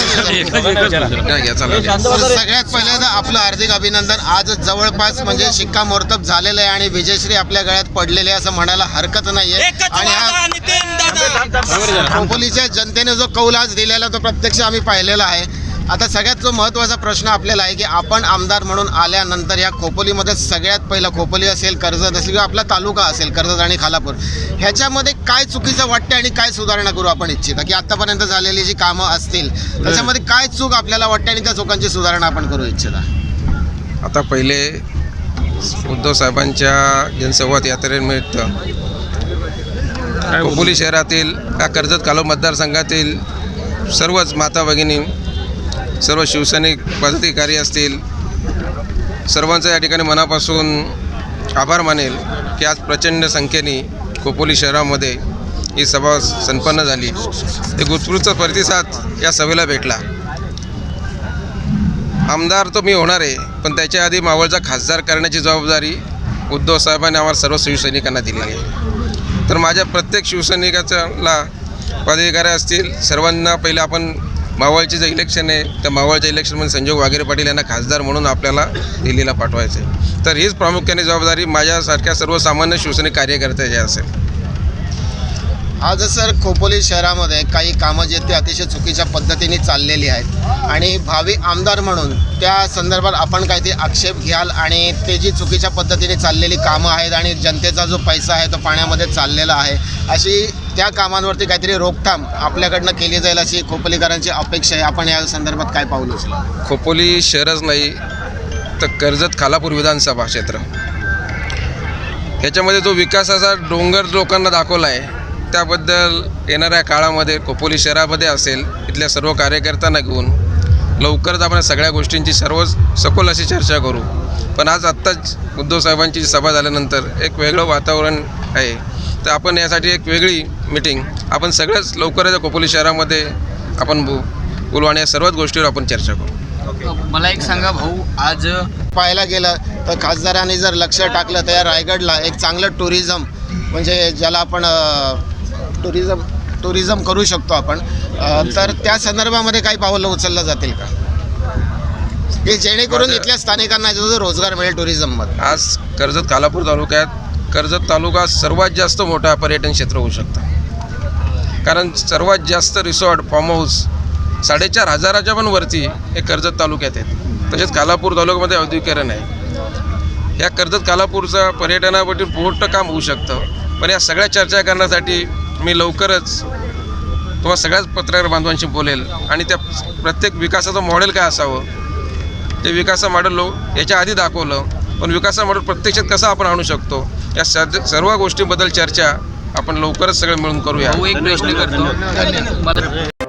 नाही घ्या, चला. घ्या. सगळ्यात पहिल्यांदा आपलं हार्दिक अभिनंदन. आज जवळपास म्हणजे शिक्कामोर्तब झालेलं आहे आणि विजयश्री आपल्या गळ्यात पडलेली आहे असं म्हणायला हरकत नाहीये. आणि हा वादा नितीन दादा. खोपोलीच्या जनतेने जो कौल आज दिलेला तो प्रत्यक्ष आम्ही पाहिलेला आहे. आता सगळ्यात जो महत्त्वाचा प्रश्न आपल्याला आहे की आपण आमदार म्हणून आल्यानंतर या खोपोलीमध्ये सगळ्यात पहिला खोपोली असेल कर्जत असेल किंवा आपला तालुका असेल कर्जत आणि खालापूर ह्याच्यामध्ये काय चुकीचं वाटतं आणि काय सुधारणा करू आपण इच्छिता? की आतापर्यंत झालेली जी कामं असतील त्याच्यामध्ये काय चूक आपल्याला वाटते आणि त्या चुकांची सुधारणा आपण करू इच्छिता आता पहिले उद्धव साहेबांच्या जनसंवाद यात्रेनिमित्त खोपोली शहरातील या कर्जत कालो मतदारसंघातील सर्वच माता भगिनी सर्व शिवसैनिक पदाधिकारी असतील सर्वांचं या ठिकाणी मनापासून आभार मानेल की आज प्रचंड संख्येने खोपोली शहरामध्ये ही सभा संपन्न झाली. एक उत्कृष्ट प्रतिसाद या सभेला भेटला. आमदार तो मी होणार आहे पण त्याच्या आधी मावळचा खासदार करण्याची जबाबदारी उद्धव साहेबांनी आम्हाला सर्व शिवसैनिकांना दिली आहे. तर माझ्या प्रत्येक शिवसैनिकाच्याला पदाधिकारी असतील सर्वांना पहिले आपण मावळचे जे इलेक्शन आहे. त्या मावळच्या इलेक्शनमध्ये संजोग वागेरे पाटील यांना खासदार म्हणून आपल्याला दिल्लीला पाठवायचं आहे तर हीच प्रामुख्याने जबाबदारी माझ्यासारख्या सर्वसामान्य शिवसैनिक कार्यकर्त्याची असेल. आज सर खोपोली शहरामध्ये काही कामं जे ते अतिशय चुकीच्या पद्धतीने चाललेली आहेत. आणि भावी आमदार म्हणून त्या संदर्भात आपण काही ते आक्षेप घ्याल आणि ते जी चुकीच्या पद्धतीने चाललेली कामं आहेत आणि जनतेचा जो पैसा आहे तो पाण्यामध्ये चाललेला आहे अशी त्या कामांवरती काहीतरी रोकथाम आपल्याकडनं केली जाईल अशी खोपोलीकरांची अपेक्षा आहे. आपण या संदर्भात काय पाऊल खोपोली शहरच नाही तर कर्जत खालापूर विधानसभा क्षेत्र. ह्याच्यामध्ये जो विकासाचा डोंगर लोकांना दाखवला आहे त्याबद्दल येणाऱ्या काळामध्ये खोपोली शहरामध्ये असेल इथल्या सर्व कार्यकर्त्यांना घेऊन लवकरच आपण सगळ्या गोष्टींची सर्व सखोल अशी चर्चा करू. पण आज आत्ताच उद्धव साहेबांची सभा झाल्यानंतर एक वेगळं वातावरण आहे. तर आपण यासाठी एक वेगळी मिटिंग आपण सगळ्याच लवकरच या खोपोली शहरामध्ये आपण बोलू आणि या सर्वच गोष्टीवर आपण चर्चा करू. मला एक सांगा भाऊ आज पाहायला गेलं तर खासदारांनी जर लक्ष टाकलं तर या रायगडला एक चांगलं टुरिझम म्हणजे ज्याला आपण टुरिझम टुरिझम करू शकतो आपण तर त्या संदर्भामध्ये काही पावलं उचललं जातील का? की जेणेकरून इथल्या स्थानिकांना जो रोजगार मिळेल टुरिझममध्ये आज कर्जत कालापूर तालुक्यात कर्जत तालुका सर्वात जास्त मोठा पर्यटन क्षेत्र होऊ शकतं. कारण सर्वात जास्त रिसॉर्ट फार्म हाऊस साडेचार हजाराच्या पण वरती हे कर्जत तालुक्यात आहेत. तसेच कालापूर तालुक्यामध्ये औद्योगिकरण आहे. या कर्जत कालापूरचा पर्यटनावरती मोठं काम होऊ शकतं. पण या सगळ्या चर्चा करण्यासाठी मी लवकरच तुम्हाला सगळ्याच पत्रकार बांधवांशी बोलेल आणि त्या प्रत्येक विकासाचं मॉडेल काय असावं? ते विकास मॉडेल लो याच्या आधी दाखवलं. पण विकासा मॉडेल प्रत्यक्षात कसं आपण आणू शकतो? या सर्व गोष्टींबद्दल चर्चा आपण लवकरच सगळं मिळून करूया. एक प्रश्न करतो.